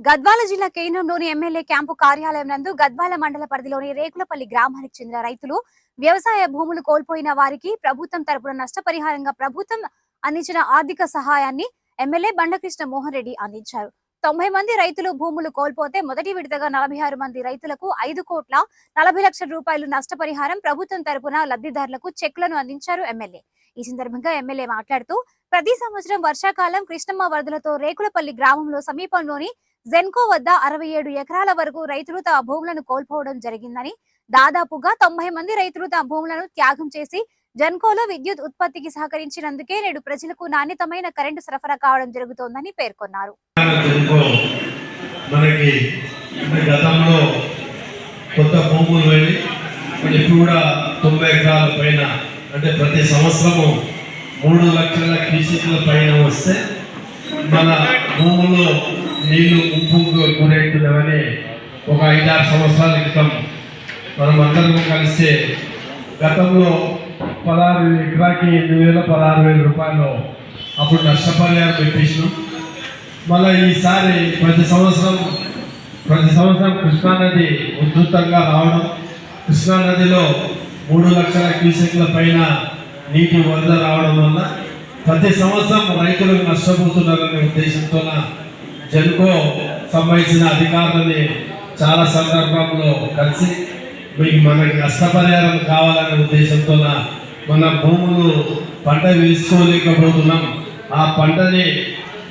గద్వాల జిల్లా కేంద్రంలోని MLA camp కార్యాలయం నందు గద్వాల మండల పరిధిలోని రేకులపల్లి గ్రామానికి చెందిన రైతులు వ్యవసాయ భూములు కోల్పోయిన వారికి ప్రభుత్వం తరపున నష్టపరిహారంగా ప్రభుత్వం అందించిన ఆర్థిక సహాయాన్ని ఎమ్మెల్యే బండకృష్ణ మోహన్ రెడ్డి అందించారు. తొంభై మంది రైతులు భూములు కోల్పోతే మొదటి విడతగా నలభై ఆరు మంది రైతులకు ఐదు కోట్ల నలభై లక్షల రూపాయలు నష్టపరిహారం ప్రభుత్వం తరపున లబ్ధిదారులకు చెక్లను అందించారు ఎమ్మెల్యే. ఈ సందర్భంగా ఎమ్మెల్యే మాట్లాడుతూ ప్రతి సంవత్సరం వర్షాకాలం కృష్ణమ్మ వరదలతో రేకులపల్లి గ్రామంలో సమీపంలోని జెన్కో వద్ద అరవై ఏడు ఎకరాల వరకు రైతులు తమ భూములను కోల్పోవడం జరిగిందని దాదాపుగా తొంభై మంది రైతులు తమ భూములను త్యాగం చేసి జెన్కోలో విద్యుత్ ఉత్పత్తికి సహకరించినందుకే నేడు ప్రజలకు నాణ్యతమైన కరెంటు సరఫరా కావడం జరుగుతోందని పేర్కొన్నారు. మనకి గతంలో కొత్త భూములు వెళ్ళి ఇప్పుడు కూడా తొంభై ఎకరాల పైన అంటే ప్రతి సంవత్సరము మూడు లక్షల క్యూసెక్ల పైన వస్తే మన భూముల్లో నీళ్ళు ముప్పుకు గురవుతున్నవని ఒక ఐదారు సంవత్సరాల క్రితం మనం అందరం కలిస్తే గతంలో పదహారు ఎకరాకి ఎనిమిది వేల పదహారు వేల రూపాయలు అప్పుడు నష్టపరిహారం పెట్టేసినాం. మళ్ళీ ఈసారి ప్రతి సంవత్సరం ప్రతి సంవత్సరం కృష్ణానది ఉధృతంగా రావడం. కృష్ణానదిలో మూడు లక్షల క్యూసెక్ల పైన నీటి వరద రావడం వల్ల ప్రతి సంవత్సరం రైతులు నష్టపోతున్నారనే ఉద్దేశంతో జన్కో సంబంధించిన అధికారులని చాలా సందర్భంలో కలిసి మీకు మనకి నష్టపరిహారం కావాలనే ఉద్దేశంతో మన భూములు పంట వేసుకోలేకపోతున్నాం. ఆ పంటని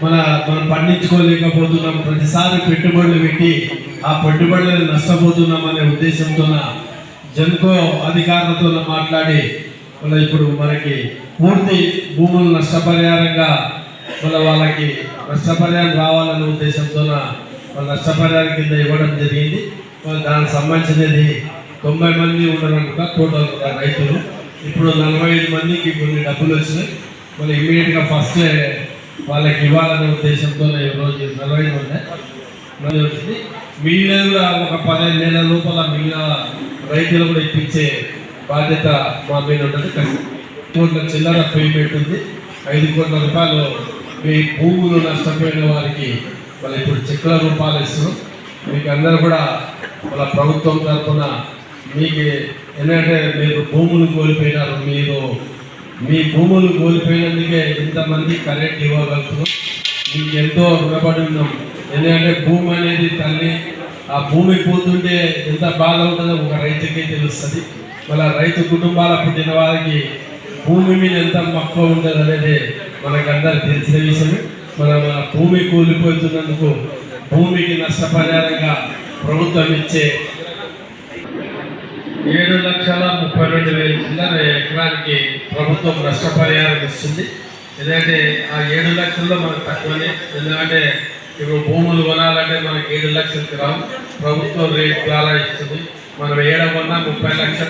మన మనం పండించుకోలేకపోతున్నాం. ప్రతిసారి పెట్టుబడులు పెట్టి ఆ పెట్టుబడులను నష్టపోతున్నాం అనే ఉద్దేశంతో జన్కో అధికారులతో మాట్లాడి మన ఇప్పుడు మనకి పూర్తి భూములు నష్టపరిహారంగా మళ్ళీ వాళ్ళకి నష్టపరిహారం రావాలనే ఉద్దేశంతో వాళ్ళ నష్టపరిహారం కింద ఇవ్వడం జరిగింది. దానికి సంబంధించినది తొంభై మంది ఉన్నారనుక టోటల్ రైతులు. ఇప్పుడు నలభై ఐదు మందికి కొన్ని డబ్బులు వచ్చినాయి. మళ్ళీ ఇమీడియట్గా ఫస్ట్ వాళ్ళకి ఇవ్వాలనే ఉద్దేశంతో ఈరోజు నలభై ఐదు ఉన్నాయి మళ్ళీ వచ్చింది. మిగిలిన కూడా ఒక పదిహేను నెలల లోపల మిగిలిన రైతులు కూడా ఇప్పించే బాధ్యత మా మీద ఉంటుంది కానీ కోట్ల చిల్లర పేమెంట్ ఉంది. ఐదు కోట్ల రూపాయలు మీ భూములు నష్టపోయిన వారికి మళ్ళీ ఇప్పుడు చెక్కుల రూపాలు ఇస్తున్నాం మీకు అందరూ కూడా మన ప్రభుత్వం తరఫున మీకు ఎందుకంటే మీరు భూములు కోల్పోయినారు మీరు మీ భూములు కోల్పోయినందుకే ఇంతమంది కరెంట్ ఇవ్వగలుగుతున్నాం మీకు ఎంతో రుణపడి ఉన్నాం. ఎందుకంటే భూమి అనేది తల్లి ఆ భూమి పోతుంటే ఎంత బాధ ఉంటుందో ఒక రైతుకే తెలుస్తుంది. మళ్ళీ రైతు కుటుంబాల పుట్టిన వారికి భూమి మీద ఎంత మక్కువ ఉంటుంది అనేది మనకందరికి తెలిసిన విషయమే మనం భూమి కూలిపోతున్నందుకు భూమికి నష్టపరిహారంగా ప్రభుత్వం ఇచ్చే ఏడు లక్షల ముప్పై రెండు వేల చిల్లర ఎకరానికి ప్రభుత్వం నష్టపరిహారం ఇస్తుంది. ఎందుకంటే ఆ ఏడు లక్షల్లో మనకు తక్కువనే. ఎందుకంటే ఇప్పుడు భూములు కొనాలంటే మనకి ఏడు లక్షలకి రావు. ప్రభుత్వం రేట్ ద్వారా ఇస్తుంది. మనం ఏడ కొన్నా ముప్పై లక్షలు